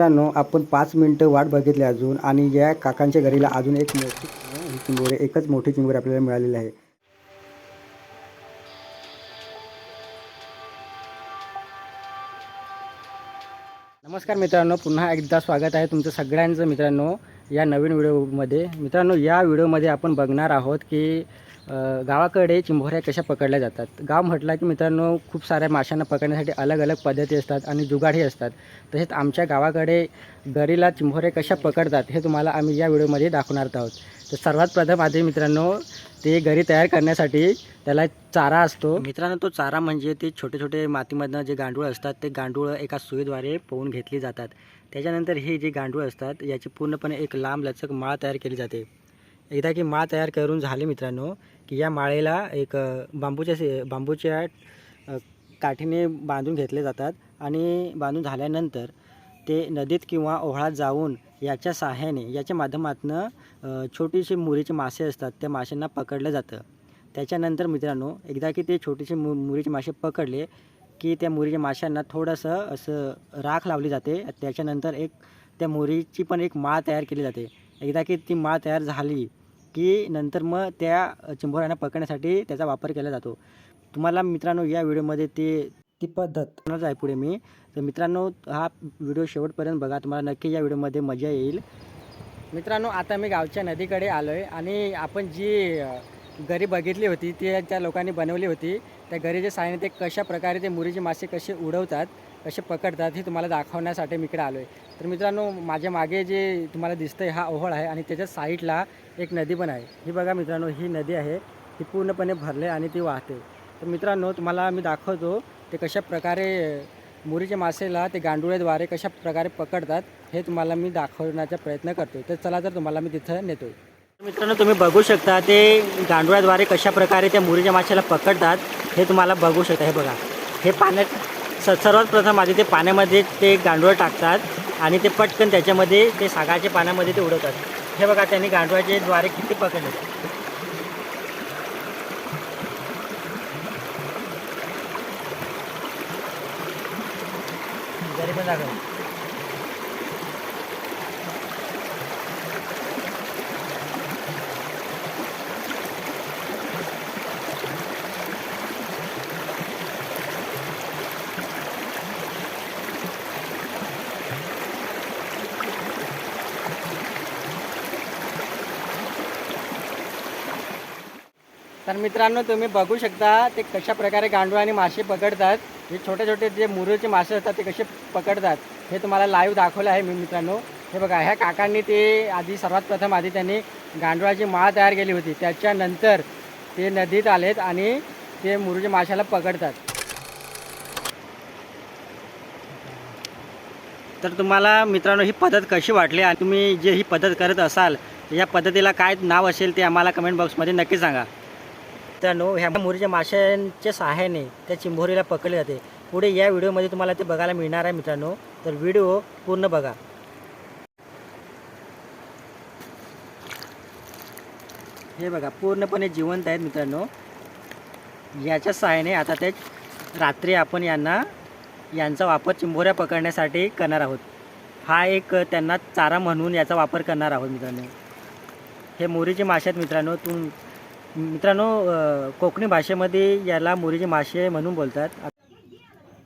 मित्रांनो आपण पाच मिनटं वाट बघितली अजून आणि या काकांच्या घरीला अजून एक मोठी चिंबोरे एकच मोठी चिंबोरे आपल्याला मिळालेली आहे. नमस्कार मित्रांनो पुन्हा एकदा स्वागत आहे तुमचं सगळ्यांचं मित्रांनो या नवीन व्हिडिओमध्ये. मित्रांनो या व्हिडिओमध्ये आपण बघणार आहोत की गावाकडे चिंभोऱ्या कशा पकडल्या जातात? गाव म्हटलं की मित्रांनो खूप साऱ्या माशांना पकडण्यासाठी अलग अलग पद्धती असतात आणि जुगाडही असतात. तसेच आमच्या गावाकडे गरीला चिंभोऱ्या कशा पकडतात हे तुम्हाला आम्ही या व्हिडिओमध्ये दाखवणार आहोत. तर सर्वात प्रथम आधी मित्रांनो ते गरी तयार करण्यासाठी त्याला चारा असतो. मित्रांनो तो चारा म्हणजे ते छोटे छोटे मातीमधनं जे गांडूळ असतात ते गांडूळ एका सुईद्वारे पोहून घेतली जातात. त्याच्यानंतर हे जे गांडूळ असतात याची पूर्णपणे एक लांब लचक माळ तयार केली जाते. एकदा की माळ तयार करून झाली मित्रांनो की या माळेला एक बांबूच्या से बांबूच्या काठीने बांधून घेतले जातात आणि बांधून झाल्यानंतर ते नदीत किंवा ओहळात जाऊन याच्या सहाय्याने याच्या माध्यमातून छोटीशी मुरीचे मासे असतात त्या माशांना पकडलं जातं. त्याच्यानंतर मित्रांनो एकदा की ते छोटेसे मु मुरीचे मासे पकडले की त्या मुरीच्या माशांना थोडंसं असं राख लावली जाते. त्याच्यानंतर एक त्या मुरीची पण एक माळ तयार केली जाते. एकदा की ती माळ तयार झाली की नंतर मग त्या चिंबोऱ्यांना पकडण्यासाठी त्याचा वापर केला जातो. तुम्हाला मित्रांनो या व्हिडिओमध्ये ते ती पद्धत आहे पुढे मी. तर मित्रांनो हा व्हिडिओ शेवटपर्यंत बघा. तुम्हाला नक्की या व्हिडिओमध्ये मजा येईल. मित्रांनो आता मी गावच्या नदीकडे आलो आहे आणि आपण जी घरी गरी बघितली होती ती त्या लोकांनी बनवली होती. त्या घरीच्या साहाय्याने ते कशा प्रकारे ते मुरीचे मासे कसे उडवतात कसे पकडतात हे तुम्हाला दाखवण्यासाठी मी इकडे आलो आहे तर मित्रांनो माझ्या मागे जे तुम्हाला दिसतंय हा ओहळ आहे आणि त्याच्या साईडला एक नदी पण आहे. ही बघा मित्रांनो ही नदी आहे. ती पूर्णपणे भरले आणि ती वाहते. तर मित्रांनो तुम्हाला मी दाखवतो ते कशा प्रकारे मुरीच्या मासेला ते गांडुळेद्वारे कशा प्रकारे पकडतात हे तुम्हाला मी दाखवण्याचा प्रयत्न करतो तर चला तर तुम्हाला मी तिथं नेतो मित्रांनो तुम्ही बघू शकता ते गांडुळाद्वारे कशा प्रकारे त्या मुरीच्या माशाला पकडतात हे तुम्हाला बघू शकता. हे बघा. हे पाण्यात स सर्वात प्रथम आधी ते पाण्यामध्ये ते गांडूळ टाकतात आणि ते पटकन त्याच्यामध्ये ते सागाच्या पाण्यामध्ये ते उडवतात. हे बघा त्यांनी गांडवाचे द्वारे किती पकडले? जरी पण तर मित्रांनो तुम्ही बघू शकता ते कशा प्रकारे गांडूळ आणि मासे पकडतात. हे छोटे छोटे जे मुरूचे मासे असतात ते कसे पकडतात हे तुम्हाला लाईव्ह दाखवलं आहे मी मित्रांनो. हे बघा ह्या काकांनी ते आधी सर्वात प्रथम आधी त्यांनी गांडुळाची माळ तयार केली होती. त्याच्यानंतर ते नदीत आलेत आणि ते मुरूच्या माशाला पकडतात. तर तुम्हाला मित्रांनो ही पद्धत कशी वाटली आणि तुम्ही जे ही पद्धत करत असाल या पद्धतीला काय नाव असेल ते आम्हाला कमेंट बॉक्समध्ये नक्की सांगा. मित्रांनो ह्या मुरीच्या माशांच्या सहाय्याने त्या चिंबोरीला पकडले जाते. पुढे या व्हिडिओमध्ये तुम्हाला ते बघायला मिळणार आहे मित्रांनो. तर व्हिडिओ पूर्ण बघा. हे बघा पूर्णपणे जिवंत आहेत मित्रांनो. याच्या सहाय्याने आता ते रात्री आपण यांना यांचा वापर चिंबोऱ्या पकडण्यासाठी करणार आहोत. हा एक त्यांना चारा म्हणून याचा वापर करणार आहोत मित्रांनो. हे मोरीचे मासे आहेत मित्रांनो. तुम मित्रांनो कोकणी भाषेमध्ये याला मुरीचे मासे म्हणून बोलतात.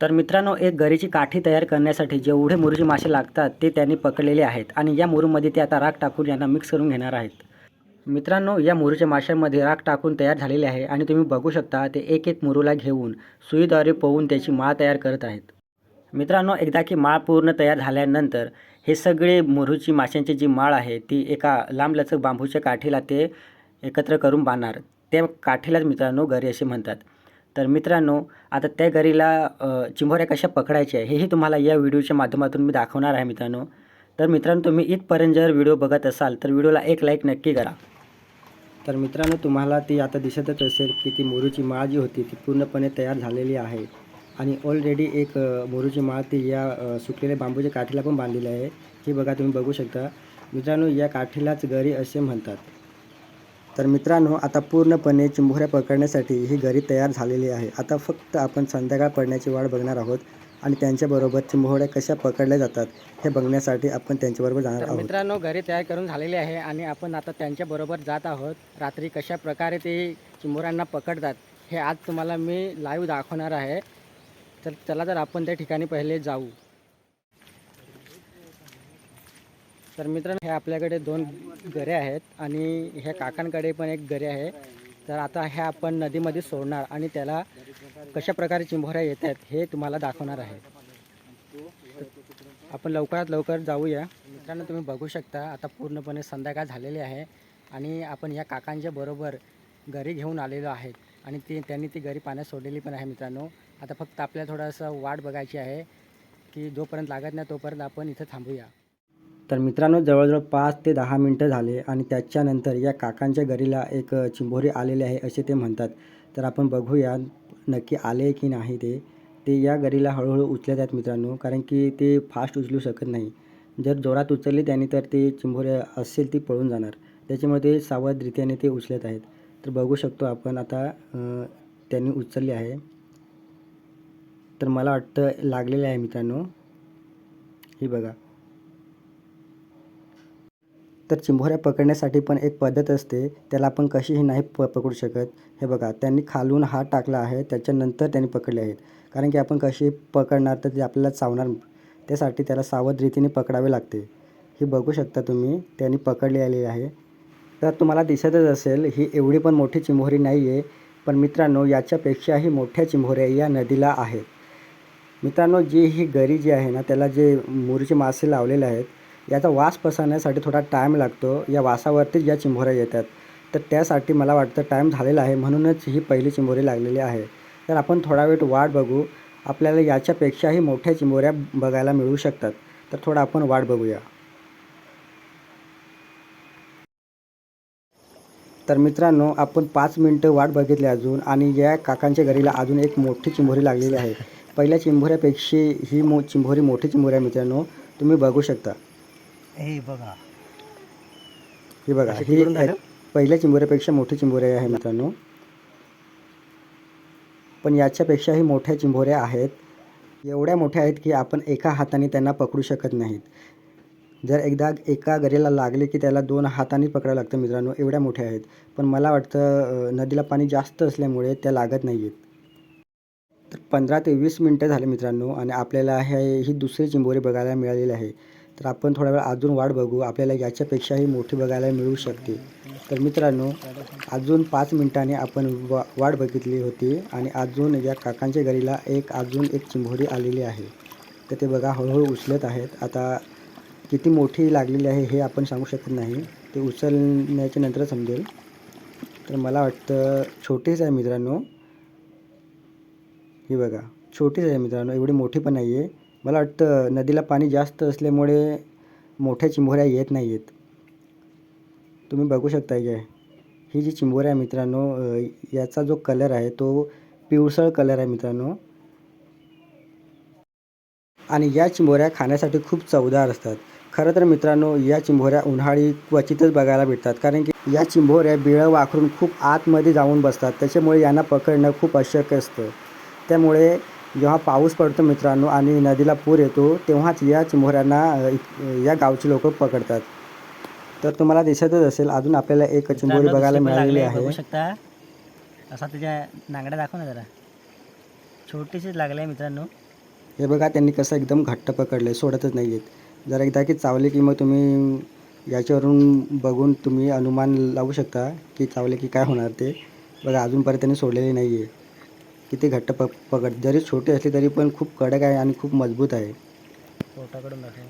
तर मित्रांनो एक गरीची काठी तयार करण्यासाठी जेवढे मुरीचे मासे लागतात ते त्यांनी पकडलेले आहेत आणि या मुरूमध्ये ते आता राख टाकून यांना मिक्स करून घेणार आहेत. मित्रांनो या मुरूच्या माशांमध्ये राख टाकून तयार झालेले आहे आणि तुम्ही बघू शकता ते एक एक मुरूला घेऊन सुईद्वारे पोहून त्याची माळ तयार करत आहेत. मित्रांनो एकदा की माळ पूर्ण तयार झाल्यानंतर हे सगळे मोरूची माशांची जी माळ आहे ती एका लांबलचक बांबूच्या काठीला ते एकत्र करून बांधणार. त्या काठीलाच मित्रांनो गरी असे म्हणतात. तर मित्रांनो आता त्या गरीला अ, चिंबोऱ्या कशा पकडायच्या हेही तुम्हाला या व्हिडिओच्या माध्यमातून मी दाखवणार आहे मित्रांनो. तर मित्रांनो तुम्ही इथपर्यंत जर व्हिडिओ बघत असाल तर व्हिडिओला एक लाईक नक्की करा. तर मित्रांनो तुम्हाला ती आता दिसतच असेल की ती मोरूची माळ जी होती ती पूर्णपणे तयार झालेली आहे. आणि ऑलरेडी एक मोरूची माळ ती या सुकलेल्या बांबूच्या काठीला पण बांधलेली आहे. हे बघा तुम्ही बघू शकता. मित्रांनो या काठीलाच गरी असे म्हणतात. तर मित्रांनो आता पूर्णपणे चिंबोऱ्या पकडण्यासाठी ही गरी तयार झालेली आहे. आता फक्त आपण संध्याकाळ पडण्याची वाट बघणार आहोत आणि त्यांच्याबरोबर चिंबोऱ्या कशा पकडल्या जातात हे बघण्यासाठी आपण त्यांच्याबरोबर जाणार आहोत. मित्रांनो घरी तयार करून झालेली आहे आणि आपण आता त्यांच्याबरोबर जात आहोत. रात्री कशा प्रकारे ते चिंबोऱ्यांना पकडतात हे आज तुम्हाला मी लाईव्ह दाखवणार आहे. तर चला तर आपण त्या ठिकाणी पहिले जाऊ. तर मित्रांनो हे आपल्याकडे दोन गरे आहेत आणि ह्या काकांकडे पण एक गरे आहे. तर आता हे आपण नदीमध्ये सोडणार आणि त्याला कशा प्रकारे चिंबोऱ्या येत आहेत हे तुम्हाला दाखवणार आहे. आपण लवकरात लवकर जाऊया. मित्रांनो तुम्ही बघू शकता आता पूर्णपणे संध्याकाळ झालेली आहे आणि आपण या काकांच्या बरोबर घरी घेऊन आलेलो आहेत आणि ती त्यांनी ती घरी पाण्यात सोडलेली पण आहे मित्रांनो. आता फक्त आपल्याला थोडंसं वाट बघायची आहे की जोपर्यंत लागत नाही तोपर्यंत आपण इथं थांबूया. तर मित्रांनो जवळजवळ पाच ते दहा मिनटं झाले आणि त्याच्यानंतर या काकांच्या घरीला एक चिंबोरी आलेले आहे असे ते म्हणतात. तर आपण बघूया नक्की आले की नाही ते. ते या घरीला हळूहळू उचलत आहेत मित्रांनो कारण की ते फास्ट उचलू शकत नाही. जर जोरात उचलले त्याने तर ते चिंबोरे असेल ती पळून जाणार. त्याच्यामुळे ते सावधरित्याने ते उचलत आहेत. तर बघू शकतो आपण आता त्यांनी उचलले आहे. तर मला वाटतं लागलेलं आहे मित्रांनो. हे बघा. तर चिंभोऱ्या पकडण्यासाठी पण एक पद्धत असते. त्याला आपण कशीही नाही प पकडू शकत. हे बघा त्यांनी खालून हात टाकला आहे. त्याच्यानंतर त्यांनी पकडले आहेत. कारण की आपण कशी पकडणार तर ते आपल्याला चावणार. त्यासाठी त्याला सावध रीतीने पकडावे लागते. ही बघू शकता तुम्ही त्यांनी पकडली आलेली आहे. तर तुम्हाला दिसतच असेल ही एवढी पण मोठी चिंभोरी नाही आहे पण मित्रांनो याच्यापेक्षाही मोठ्या चिंभोऱ्या या नदीला आहेत. मित्रांनो जी ही गरी जी आहे ना त्याला जे मुरीचे मासे लावलेले आहेत याचा वास पसरण्यासाठी थोडा टाईम लागतो. या वासावरतीच या चिंबोऱ्या येतात. तर त्यासाठी मला वाटतं टाईम झालेला आहे. म्हणूनच ही पहिली चिंबोरी लागलेली आहे. तर आपण थोडा वेळ वाट बघू. आपल्याला याच्यापेक्षाही मोठ्या चिंबोऱ्या बघायला मिळू शकतात. तर थोडा आपण वाट बघूया. तर मित्रांनो आपण पाच मिनटं वाट बघितली अजून आणि या काकांच्या घरीला अजून एक मोठी चिंबोरी लागलेली आहे. पहिल्या चिंबोऱ्यापेक्षा ही मो चिंबोरी मोठी चिंबोऱ्या आहे मित्रांनो. तुम्ही बघू शकता. हे बघा. ही बघा ही पहिल्या चिंबोऱ्यापेक्षा मोठी चिंबोऱ्या आहे मित्रांनो. पण याच्यापेक्षाही मोठ्या चिंबोऱ्या आहेत. एवढ्या मोठ्या आहेत की आपण एका हाताने त्यांना पकडू शकत नाहीत. जर एकदा एका गरीला लागले की त्याला दोन हाताने पकडावं लागतं मित्रांनो एवढ्या मोठ्या आहेत. पण मला वाटतं अं, नदीला पाणी जास्त असल्यामुळे त्या लागत नाही आहेत तर पंधरा ते वीस मिनटं झाले मित्रांनो आणि आपल्याला हे ही दुसरी चिंबोरी बघायला मिळालेली आहे. तर आपण थोडा वेळ अजून वाट बघू. आपल्याला याच्यापेक्षाही मोठी बघायला मिळू शकते. तर मित्रांनो अजून पाच मिनिटांनी आपण वा वाट बघितली होती आणि अजून या काकांच्या घरीला एक अजून एक चिंबोरी आलेली आहे. तर ते बघा हळूहळू उचलत आहेत. आता किती मोठी लागलेली आहे हे आपण सांगू शकत नाही. ते उचलण्याच्या नंतर समजेल. तर मला वाटतं छोटीच आहे मित्रांनो. ही बघा छोटीच आहे मित्रांनो. एवढी मोठी पण नाही आहे मला वाटतं नदीला पाणी जास्त असल्यामुळे मोठ्या चिंबोऱ्या येत नाही आहेत तुम्ही बघू शकता काय ही जी चिंबोऱ्या आहे मित्रांनो याचा जो कलर आहे तो पिवसळ कलर आहे मित्रांनो. आणि या चिंबोऱ्या खाण्यासाठी खूप चवदार असतात. खरं तर मित्रांनो या चिंबोऱ्या उन्हाळी क्वचितच बघायला भेटतात. कारण की या चिंबोऱ्या बिळं वाकरून खूप आतमध्ये जाऊन बसतात. त्याच्यामुळे यांना पकडणं खूप अशक्य असतं. त्यामुळे जेव्हा पाऊस पडतो मित्रांनो आणि नदीला पूर येतो तेव्हाच या चिंबोऱ्यांना या गावची लोक पकडतात. तर तुम्हाला दिसतच असेल अजून आपल्याला एक चिंबोरी बघायला मिळालेली आहे शकता. असा त्याच्या नांगड्या दाखव ना जरा. छोटीशीच लागले आहे मित्रांनो. हे बघा त्यांनी कसं एकदम घट्ट पकडले सोडतच नाही आहेत जर एकदा की चावले की मग तुम्ही याच्यावरून बघून तुम्ही अनुमान लावू शकता की चावले की काय होणार ते. बघा अजूनपर्यंत त्यांनी सोडलेले नाही आहे किती घट्ट प पकड जरी छोटे असले तरी पण खूप कडक आहे आणि खूप मजबूत आहे. पोटाकडून दाखव.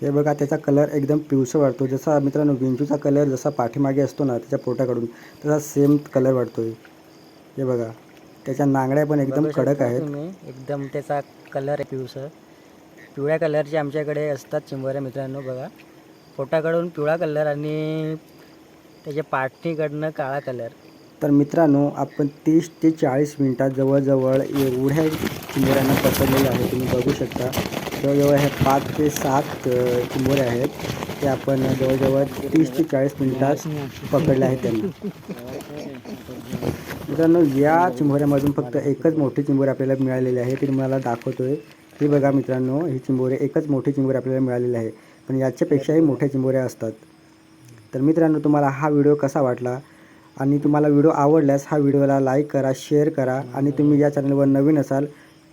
हे बघा त्याचा कलर एकदम पिवसर वाटतो जसा मित्रांनो विंचूचा कलर जसा पाठीमागे असतो ना त्याच्या पोटाकडून तसा सेम कलर वाटतोय. हे बघा त्याच्या नांगड्या पण एकदम कडक आहेत. एकदम त्याचा कलर आहे पिवसर पिवळ्या कलरचे आमच्याकडे असतात चिंबोऱ्या मित्रांनो बघा. पोटाकडून पिवळा कलर आणि त्याच्या पाठीकडनं काळा कलर. तर मित्रांनो आपण तीस ते चाळीस मिनटात जवळजवळ एवढ्या चिंबोऱ्यांना पकडलेलं आहे तुम्ही बघू शकता. जवळजवळ हे पाच ते सात चिंबोऱ्या आहेत. ते आपण जवळजवळ तीस ते चाळीस मिनटात पकडले आहेत त्यांना. मित्रांनो या चिंबोऱ्यामधून फक्त एकच मोठी चिंबोरी आपल्याला मिळालेली आहे ती तुम्हाला दाखवतोय. हे बघा मित्रांनो ही चिंबोरे एकच मोठी चिंबोरी आपल्याला मिळालेली आहे. पण याच्यापेक्षाही मोठ्या चिंबोऱ्या असतात. तर मित्रांनो तुम्हाला हा व्हिडिओ कसा वाटला? आणि तुम्हाला व्हिडिओ आवडल्यास हा व्हिडिओला लाईक करा शेअर करा आणि तुम्ही या चॅनलवर नवीन असाल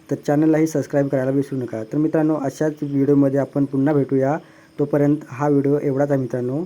तर चॅनललाही सबस्क्राईब करायला विसरू नका. तर मित्रांनो अशाच व्हिडिओमध्ये आपण पुन्हा भेटूया. तोपर्यंत हा व्हिडिओ एवढाच आहे मित्रांनो.